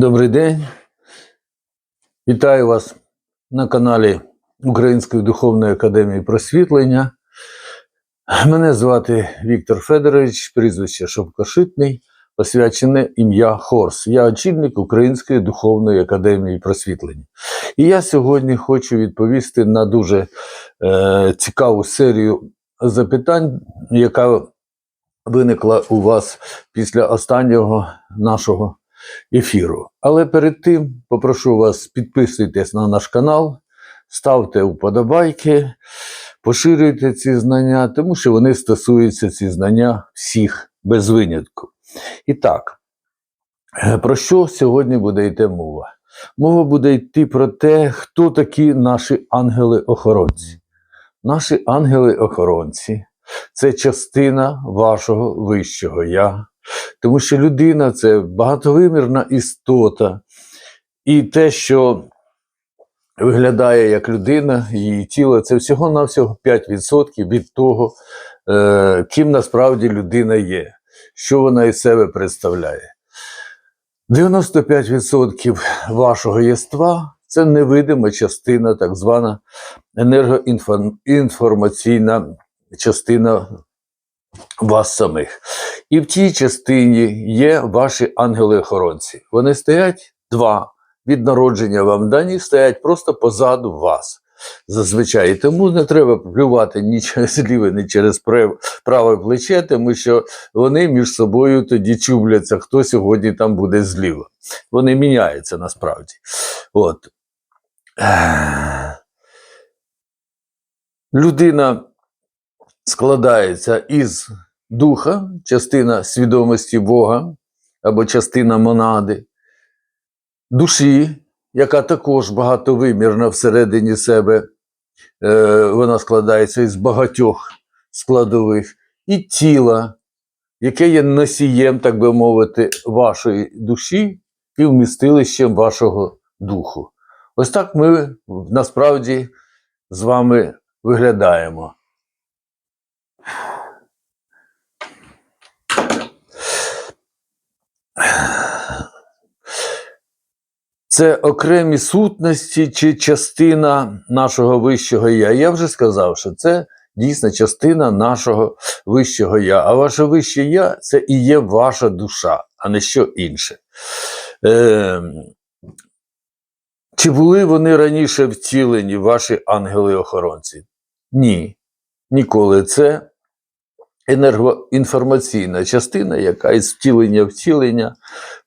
Добрий день. Вітаю вас на каналі Української духовної академії просвітлення. Мене звати Віктор Федорович, прізвище Шовкошитний, посвячене ім'я Хорс. Я очільник Української духовної академії просвітлення. І я сьогодні хочу відповісти на дуже е, цікаву серію запитань, яка виникла у вас після останнього нашого ефіру. Але перед тим попрошу вас підписуйтесь на наш канал, ставте вподобайки, поширюйте ці знання, тому що вони стосуються ці знання всіх без винятку. І так, е, про що сьогодні буде йти мова? Мова буде йти про те, хто такі наші ангели-охоронці. Наші ангели-охоронці це частина вашого вищого я. Тому що людина це багатовимірна істота, і те, що виглядає як людина, її тіло, це всього-навсього 5% від того, е, ким насправді людина є, що вона із себе представляє. 95% вашого єства це невидима частина, так звана енергоінформаційна частина вас самих. І в тій частині є ваші ангели-охоронці. Вони стоять два від народження вам дані, стоять просто позаду вас. Зазвичай. Тому не треба плювати ні через ліве, ні через праве плече, тому що вони між собою тоді чубляться, хто сьогодні там буде зліва. Вони міняються насправді. От. Людина складається із духа, частина свідомості Бога або частина монади, душі, яка також багатовимірна всередині себе, е, вона складається із багатьох складових, і тіла, яке є носієм, так би мовити, вашої душі і вмістилищем вашого духу. Ось так ми насправді з вами виглядаємо. Це окремі сутності чи частина нашого вищого я. Я вже сказав, що це дійсно частина нашого вищого я. А ваше вище я це і є ваша душа, а не що інше. Е, чи були вони раніше втілені, ваші ангели-охоронці? Ні, ніколи. Це енергоінформаційна частина, яка із втілення втілення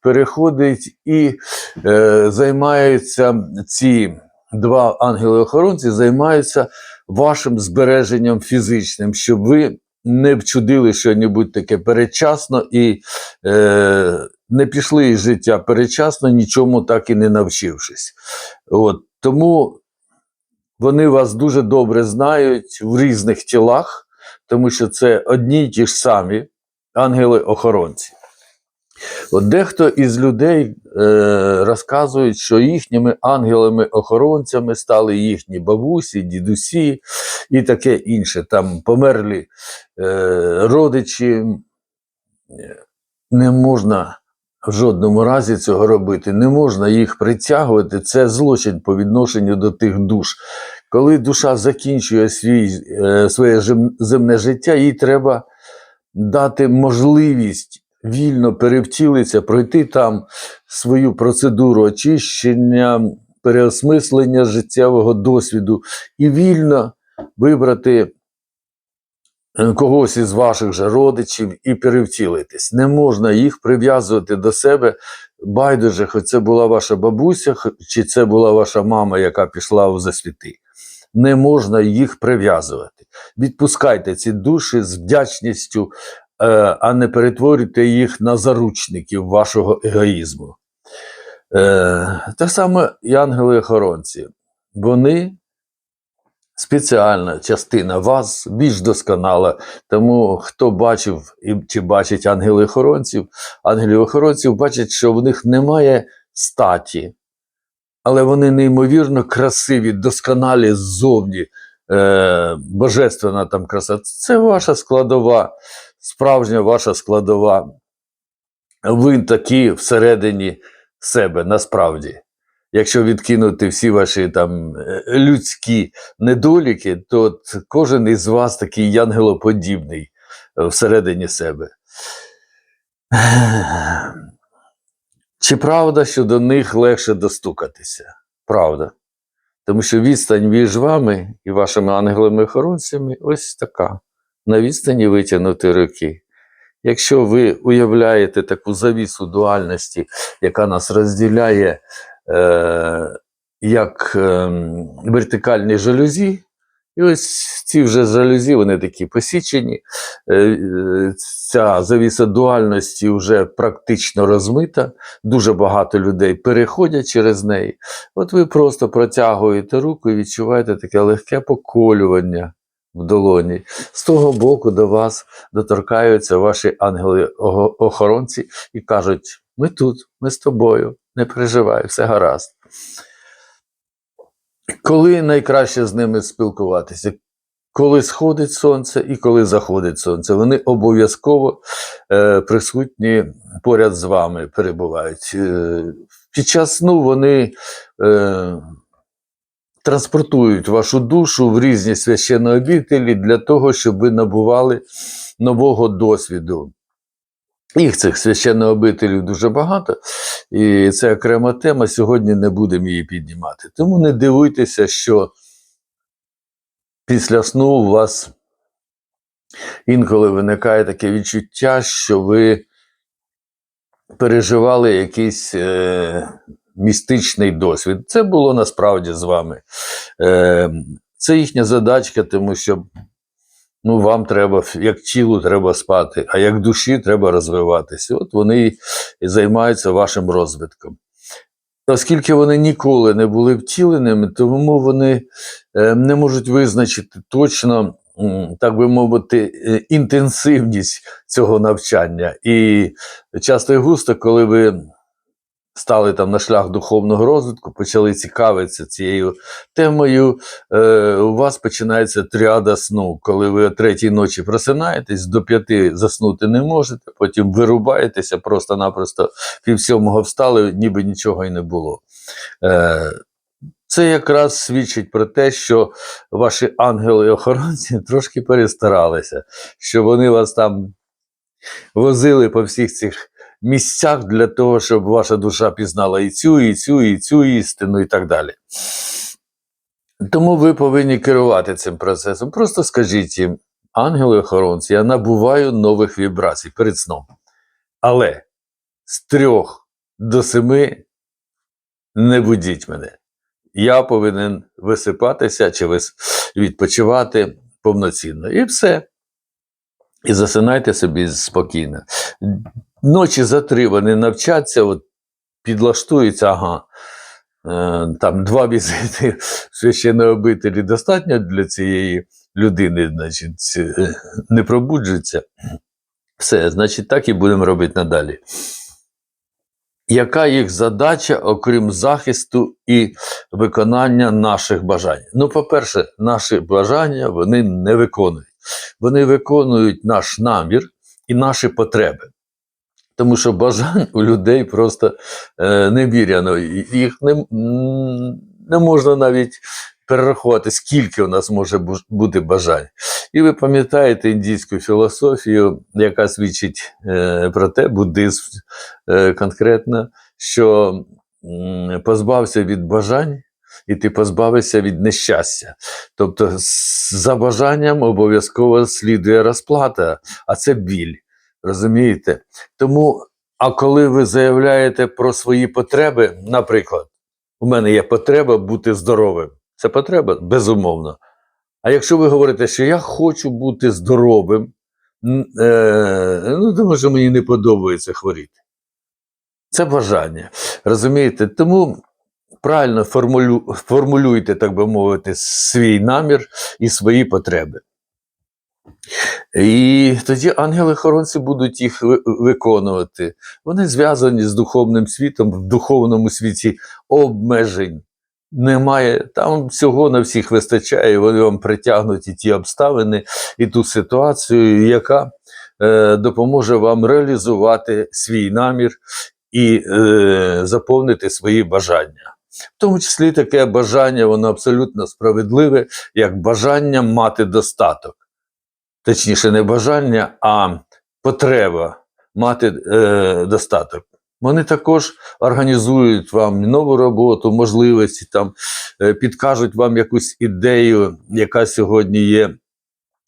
переходить і е, займаються ці два ангели-охоронці, займаються вашим збереженням фізичним, щоб ви не вчудили щось таке передчасно і е, не пішли із життя передчасно, нічому так і не навчившись. От, тому вони вас дуже добре знають в різних тілах, тому що це одні й ті ж самі ангели-охоронці. От дехто із людей е, розказують, що їхніми ангелами-охоронцями стали їхні бабусі, дідусі і таке інше. Там померлі е, родичі. Не можна в жодному разі цього робити, не можна їх притягувати. Це злочин по відношенню до тих душ. Коли душа закінчує свій, е, своє земне життя, їй треба дати можливість вільно перевтілитися, пройти там свою процедуру очищення, переосмислення життєвого досвіду і вільно вибрати е, когось із ваших же родичів і перевтілитись. Не можна їх прив'язувати до себе. Байдуже, хоч це була ваша бабуся, чи це була ваша мама, яка пішла в засвіти. Не можна їх прив'язувати. Відпускайте ці душі з вдячністю, е, а не перетворюйте їх на заручників вашого егоїзму. Е, Те саме і ангели-охоронці. Вони спеціальна частина вас більш досконала. Тому хто бачив і чи бачить ангелів-охоронців, ангелів-охоронців бачать, що в них немає статі, але вони неймовірно красиві, досконалі ззовні. Е, божественна там краса. Це ваша складова, справжня ваша складова. Ви такі всередині себе насправді. Якщо відкинути всі ваші там е, людські недоліки, то кожен із вас такий янгелоподібний е, всередині себе. Чи правда, що до них легше достукатися? Правда. Тому що відстань між вами і вашими ангелами-охоронцями ось така. На відстані витягнути руки. Якщо ви уявляєте таку завісу дуальності, яка нас розділяє е, як е, вертикальні жалюзі, і ось ці вже жалюзі, вони такі посічені. Е, е, ця завіса дуальності вже практично розмита, дуже багато людей переходять через неї. От ви просто протягуєте руку і відчуваєте таке легке поколювання в долоні. З того боку до вас доторкаються ваші ангели-охоронці і кажуть: ми тут, ми з тобою, не переживай, все гаразд. Коли найкраще з ними спілкуватися? Коли сходить сонце і коли заходить сонце, вони обов'язково е, присутні поряд з вами перебувають. Е, під час сну вони е, транспортують вашу душу в різні священні обітелі для того, щоб ви набували нового досвіду. Їх цих священних обителів дуже багато, і це окрема тема. Сьогодні не будемо її піднімати. Тому не дивуйтеся, що після сну у вас інколи виникає таке відчуття, що ви переживали якийсь е, містичний досвід. Це було насправді з вами. Е, Це їхня задачка, тому що ну, вам треба, як тілу треба спати, а як душі треба розвиватися. От вони і займаються вашим розвитком. Оскільки вони ніколи не були втіленими, тому вони е, не можуть визначити точно, так би мовити, е, інтенсивність цього навчання. І часто і густо, коли ви стали там на шлях духовного розвитку, почали цікавитися цією темою, е, у вас починається тріада сну, коли ви о третій ночі просинаєтесь, до п'яти заснути не можете, потім вирубаєтеся, просто-напросто пів сьомого встали, ніби нічого і не було. Е, це якраз свідчить про те, що ваші ангели-охоронці трошки перестаралися, що вони вас там возили по всіх цих місцях для того, щоб ваша душа пізнала і цю, і цю, і цю істину, і так далі. Тому ви повинні керувати цим процесом. Просто скажіть їм, ангели-охоронці, я набуваю нових вібрацій перед сном. Але з трьох до семи не будіть мене. Я повинен висипатися чи відпочивати повноцінно. І все. І засинайте собі спокійно. Ночі за три вони навчаться, от, підлаштуються, ага. Е, там два візити в священної обителі достатньо для цієї людини, значить, е, не пробуджуться. Все, значить, так і будемо робити надалі. Яка їх задача, окрім захисту і виконання наших бажань? Ну, по-перше, наші бажання вони не виконують. Вони виконують наш намір і наші потреби. Тому що бажань у людей просто е, неміряно. І Їх не, не можна навіть перерахувати, скільки у нас може бути бажань. І ви пам'ятаєте індійську філософію, яка свідчить е, про те, буддизм е, конкретно, що м, позбався від бажань, і ти позбавишся від нещастя. Тобто, за бажанням обов'язково слідує розплата, а це біль. Розумієте? Тому, а коли ви заявляєте про свої потреби, наприклад, у мене є потреба бути здоровим. Це потреба, безумовно. А якщо ви говорите, що я хочу бути здоровим, е, ну тому що мені не подобається хворіти. Це бажання. Розумієте? Тому правильно формулю, формулюйте, так би мовити, свій намір і свої потреби. І тоді ангели-хоронці будуть їх виконувати. Вони зв'язані з духовним світом, в духовному світі обмежень немає. Там всього на всіх вистачає, вони вам притягнуть і ті обставини, і ту ситуацію, яка е, допоможе вам реалізувати свій намір і е, заповнити свої бажання. В тому числі таке бажання, воно абсолютно справедливе, як бажання мати достаток. Точніше, не бажання, а потреба мати е, достаток. Вони також організують вам нову роботу, можливості, там, е, підкажуть вам якусь ідею, яка сьогодні є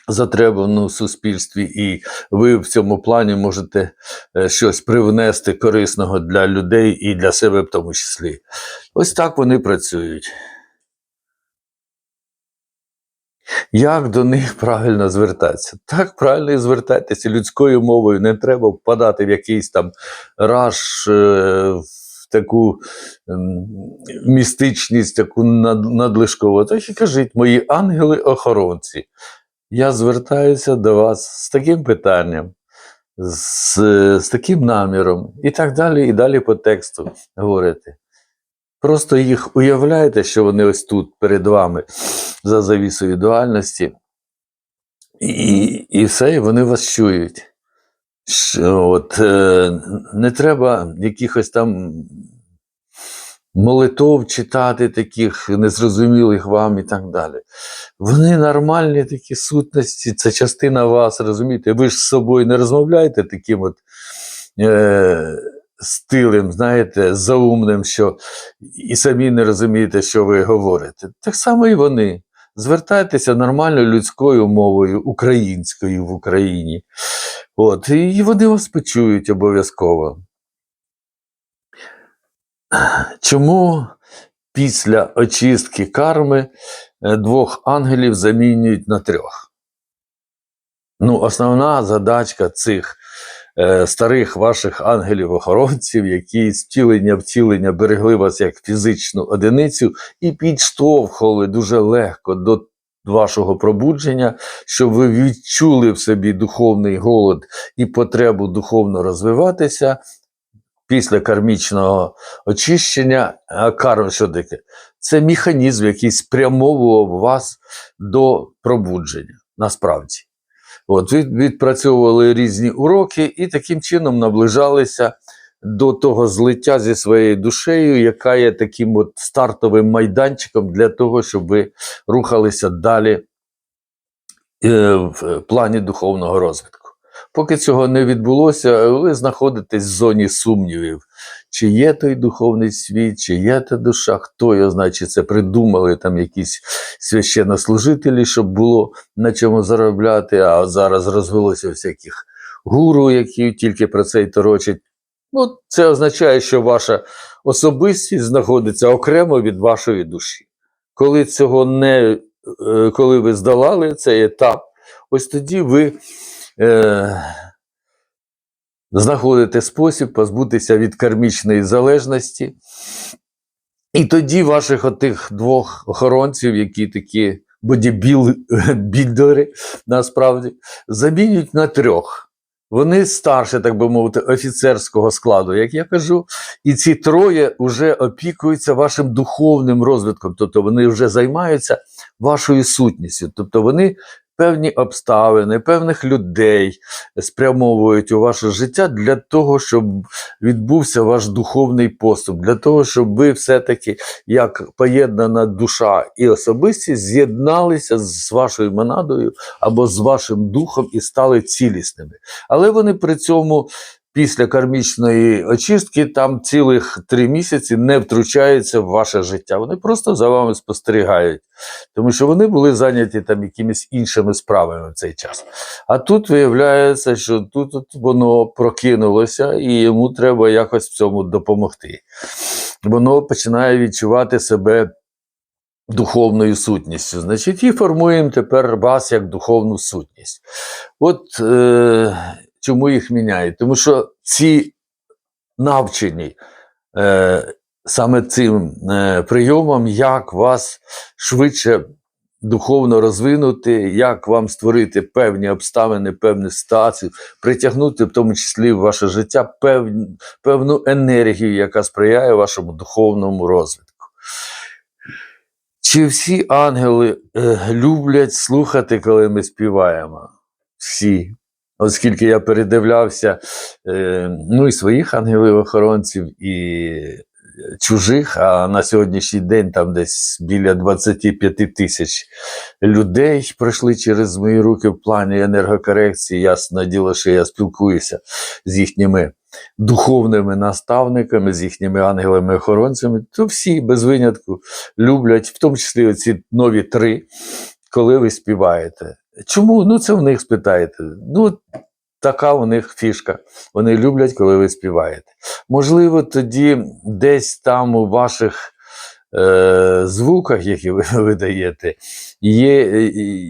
затребувана в суспільстві, і ви в цьому плані можете е, щось привнести корисного для людей і для себе в тому числі. Ось так вони працюють. Як до них правильно звертатися? Так правильно і звертайтеся людською мовою. Не треба впадати в якийсь там раж, е, в таку ем, містичність, таку надлишкову. Так і кажіть, мої ангели-охоронці, я звертаюся до вас з таким питанням, з, з таким наміром, і так далі, і далі по тексту говорити. Просто їх уявляєте, що вони ось тут перед вами за завісою дуальності, і, і все, і вони вас чують. Що, от, е, не треба якихось там молитов читати, таких незрозумілих вам і так далі. Вони нормальні такі сутності, це частина вас, розумієте? Ви ж з собою не розмовляєте таким от. Е, стилем, знаєте, заумним, що і самі не розумієте, що ви говорите. Так само і вони. Звертайтеся нормальною людською мовою, українською в Україні. От, і вони вас почують обов'язково. Чому після очистки карми е, двох ангелів замінюють на трьох? Ну, основна задачка цих е, старих ваших ангелів-охоронців, які з втілення втілення берегли вас як фізичну одиницю і підштовхували дуже легко до вашого пробудження, щоб ви відчули в собі духовний голод і потребу духовно розвиватися. Після кармічного очищення, а карма що таке? Це механізм, який спрямовував вас до пробудження. Насправді. От, відпрацьовували різні уроки і таким чином наближалися до того злиття зі своєю душею, яка є таким от стартовим майданчиком для того, щоб ви рухалися далі е, в плані духовного розвитку. Поки цього не відбулося, ви знаходитесь в зоні сумнівів, чи є той духовний світ, чи є та душа, хто його знає, чи це придумали там якісь священнослужителі, щоб було на чому заробляти, а зараз розвелося всяких гуру, які тільки про це й торочать. Ну, це означає, що ваша особистість знаходиться окремо від вашої душі. Коли цього не е, коли ви здолали цей етап, ось тоді ви е, знаходите спосіб позбутися від кармічної залежності. І тоді ваших отих двох охоронців, які такі бодібілдери, насправді, замінюють на трьох. Вони старше, так би мовити, офіцерського складу, як я кажу, і ці троє вже опікуються вашим духовним розвитком, тобто вони вже займаються вашою сутністю, тобто вони певні обставини, певних людей спрямовують у ваше життя для того, щоб відбувся ваш духовний поступ, для того, щоб ви все-таки, як поєднана душа і особистість, з'єдналися з вашою монадою або з вашим духом і стали цілісними. Але вони при цьому. Після кармічної очистки там цілих три місяці не втручаються в ваше життя. Вони просто за вами спостерігають, тому що вони були зайняті там якимись іншими справами в цей час. А тут виявляється, що тут воно прокинулося, і йому треба якось в цьому допомогти. Воно починає відчувати себе духовною сутністю. Значить, і формуємо тепер вас як духовну сутність. От е, чому їх міняють? Тому що ці навчені е, саме цим е, прийомом, як вас швидше духовно розвинути, як вам створити певні обставини, певні ситуації, притягнути в тому числі в ваше життя певну, певну енергію, яка сприяє вашому духовному розвитку. Чи всі ангели е, люблять слухати, коли ми співаємо? Всі. Оскільки я передивлявся е, ну, і своїх ангелів-охоронців, і чужих, а на сьогоднішній день там десь біля 25 тисяч людей пройшли через мої руки в плані енергокорекції. Ясно діло, що я спілкуюся з їхніми духовними наставниками, з їхніми ангелами-охоронцями, то всі без винятку люблять, в тому числі оці нові три, коли ви співаєте. Чому? Ну, це в них спитаєте. Ну, така у них фішка. Вони люблять, коли ви співаєте. Можливо, тоді десь там у ваших е, звуках, які ви видаєте, є е,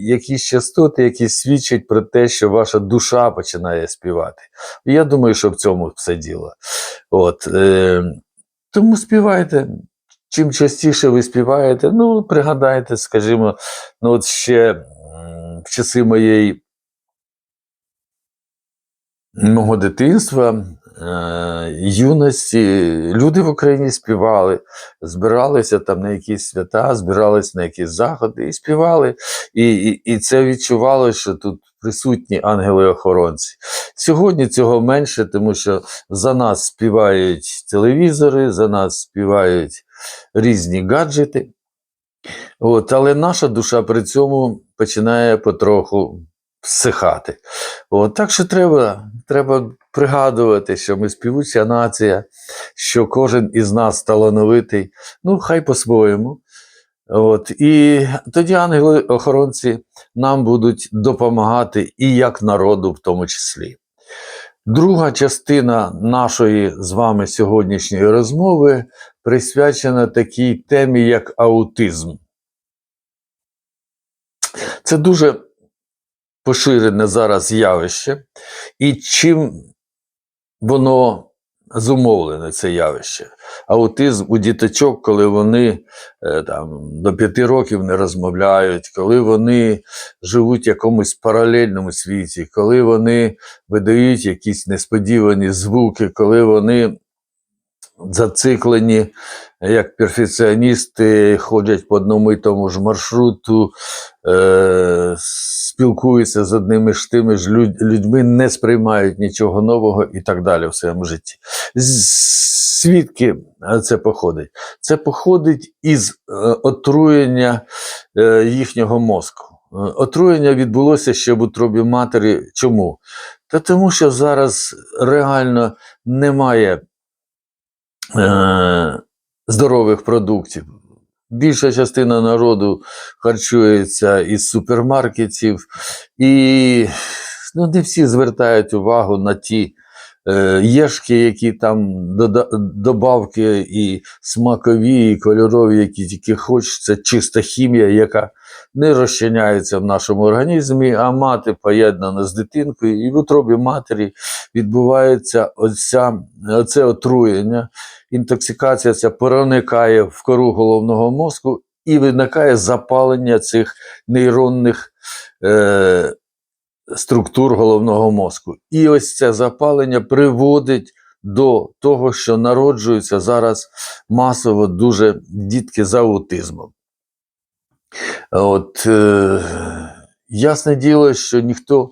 якісь частоти, які свідчать про те, що ваша душа починає співати. Я думаю, що в цьому все діло. От, е, тому співайте. Чим частіше ви співаєте, ну, пригадайте, скажімо, ну от ще в часи моєї мого дитинства, е, юності, люди в Україні співали, збиралися там на якісь свята, збиралися на якісь заходи і співали. І, і, і це відчувало, що тут присутні ангели-охоронці. Сьогодні цього менше, тому що за нас співають телевізори, за нас співають різні гаджети. От, але наша душа при цьому починає потроху всихати. От, так що треба, треба пригадувати, що ми співуча нація, що кожен із нас талановитий, ну, хай по-своєму. От, і тоді ангели-охоронці нам будуть допомагати і як народу, в тому числі. Друга частина нашої з вами сьогоднішньої розмови присвячена такій темі, як аутизм. Це дуже поширене зараз явище, і чим воно зумовлене, це явище. Аутизм у діточок, коли вони е, там, до п'яти років не розмовляють, коли вони живуть в якомусь паралельному світі, коли вони видають якісь несподівані звуки, коли вони зациклені, як перфекціоністи, ходять по одному і тому ж маршруту, е, спілкуються з одними ж тими ж люд- людьми, не сприймають нічого нового і так далі в своєму житті. Звідки це походить? Це походить із е, отруєння е, їхнього мозку. Е, Отруєння відбулося ще в утробі матері. Чому? Та тому, що зараз реально немає е, здорових продуктів. Більша частина народу харчується із супермаркетів, і ну, не всі звертають увагу на ті е, єшки, які там добавки і смакові, і кольорові, які тільки хочуть. Це чиста хімія, яка не розчиняється в нашому організмі, а мати поєднана з дитинкою, і в утробі матері відбувається оця, оце отруєння. Інтоксикація ця проникає в кору головного мозку і виникає запалення цих нейронних е, структур головного мозку. І ось це запалення приводить до того, що народжуються зараз масово дуже дітки з аутизмом. От, е, ясне діло, що ніхто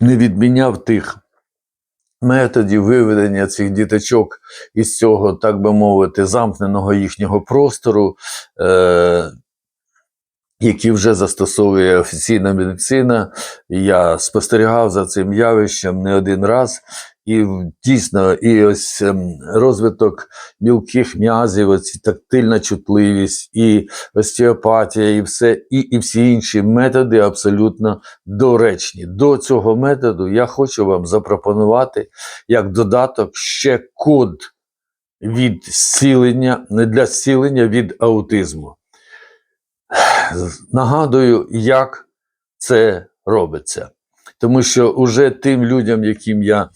не відміняв тих методів виведення цих діточок із цього, так би мовити, замкненого їхнього простору, е, які вже застосовує офіційна медицина. Я спостерігав за цим явищем не один раз. І дійсно, і ось ем, розвиток мілких м'язів, оці тактильна чутливість, і остеопатія, і все, і, і всі інші методи абсолютно доречні. До цього методу я хочу вам запропонувати як додаток ще код від зцілення, не для зцілення від аутизму. Нагадую, як це робиться. Тому що уже тим людям, яким я е,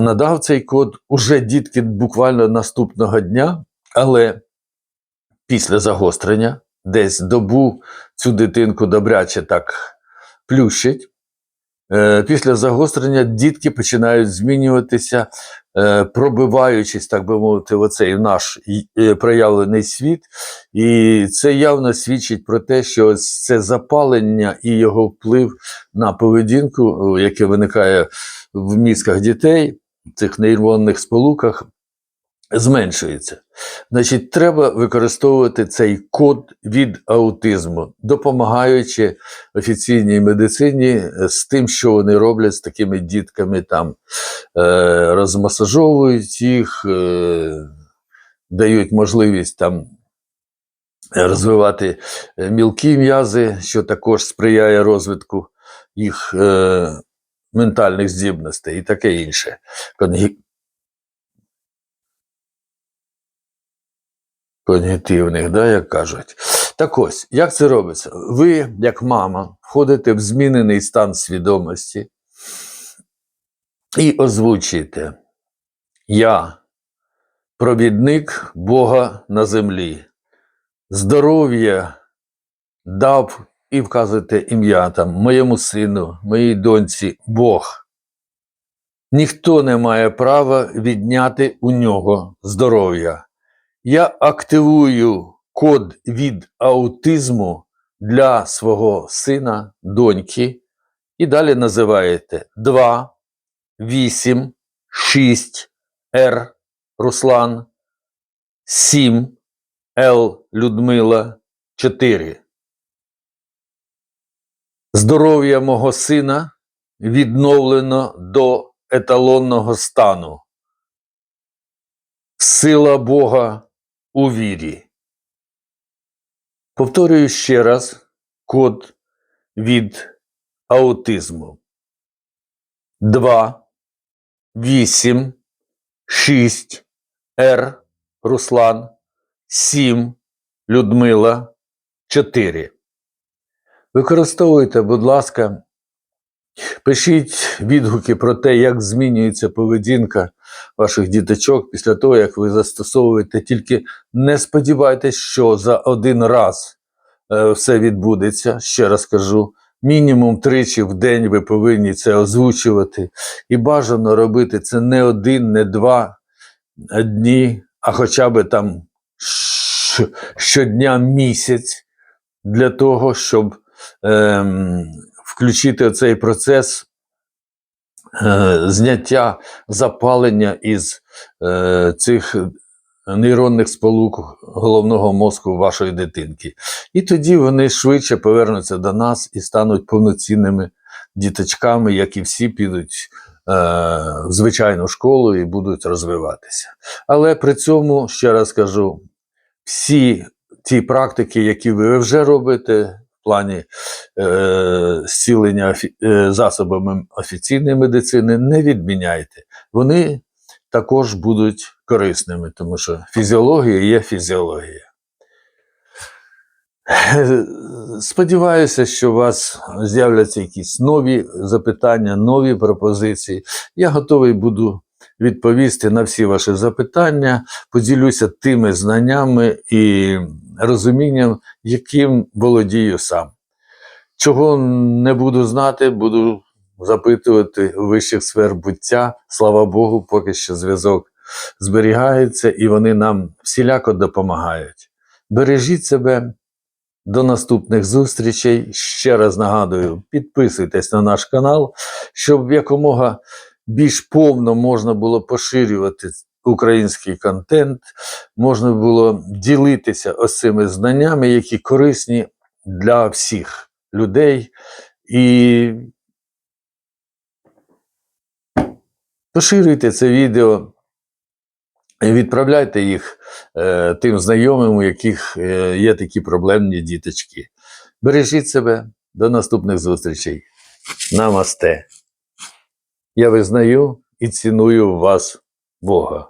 надав цей код, уже дітки буквально наступного дня, але після загострення, десь добу цю дитинку добряче так плющить, е, після загострення дітки починають змінюватися, пробиваючись, так би мовити, в оцей наш е, проявлений світ. І це явно свідчить про те, що це запалення і його вплив на поведінку, е, яке виникає в мізках дітей, в цих нейронних сполуках, зменшується. Значить, треба використовувати цей код від аутизму, допомагаючи офіційній медицині з тим, що вони роблять з такими дітками, там е, розмасажовують їх, е, дають можливість там розвивати е, мілкі м'язи, що також сприяє розвитку їх е, ментальних здібностей і таке інше. Когнітивних, да, як кажуть. Так ось, як це робиться? Ви, як мама, входите в змінений стан свідомості і озвучуєте: Я провідник Бога на землі. Здоров'я дав і вказуєте ім'я там моєму сину, моїй доньці, Бог. Ніхто не має права відняти у нього здоров'я. Я активую код від аутизму для свого сина, доньки, і далі називаєте 2, 8, 6, Р, Руслан, 7, Л, Людмила, 4. Здоров'я мого сина відновлено до еталонного стану. Сила Бога у вірі. Повторюю ще раз код від аутизму. 2, 8, 6, Р, Руслан, 7, Людмила, 4. Використовуйте, будь ласка, пишіть відгуки про те, як змінюється поведінка ваших діточок після того, як ви застосовуєте. Тільки не сподівайтесь, що за один раз е, все відбудеться. Ще раз кажу, мінімум тричі в день ви повинні це озвучувати. І бажано робити це не один, не два дні, а хоча б там щодня місяць для того, щоб ем, включити цей процес е, зняття запалення із е, цих нейронних сполук головного мозку вашої дитинки. І тоді вони швидше повернуться до нас і стануть повноцінними діточками, як і всі підуть е, в звичайну школу і будуть розвиватися. Але при цьому, ще раз кажу, всі ті практики, які ви вже робите плані е, зцілення е, засобами офіційної медицини, не відміняйте. Вони також будуть корисними, тому що фізіологія є фізіологія. Е, Сподіваюся, що у вас з'являться якісь нові запитання, нові пропозиції. Я готовий буду відповісти на всі ваші запитання, поділюся тими знаннями і розумінням, яким володію сам. Чого не буду знати, буду запитувати у вищих сфер буття. Слава Богу, поки що зв'язок зберігається і вони нам всіляко допомагають. Бережіть себе. До наступних зустрічей. Ще раз нагадую, підписуйтесь на наш канал, щоб якомога більш повно можна було поширювати український контент, можна було ділитися ось цими знаннями, які корисні для всіх людей. І поширюйте це відео. Відправляйте їх е, тим знайомим, у яких е, є такі проблемні діточки. Бережіть себе, до наступних зустрічей. Намасте. Я визнаю і ціную вас Бога.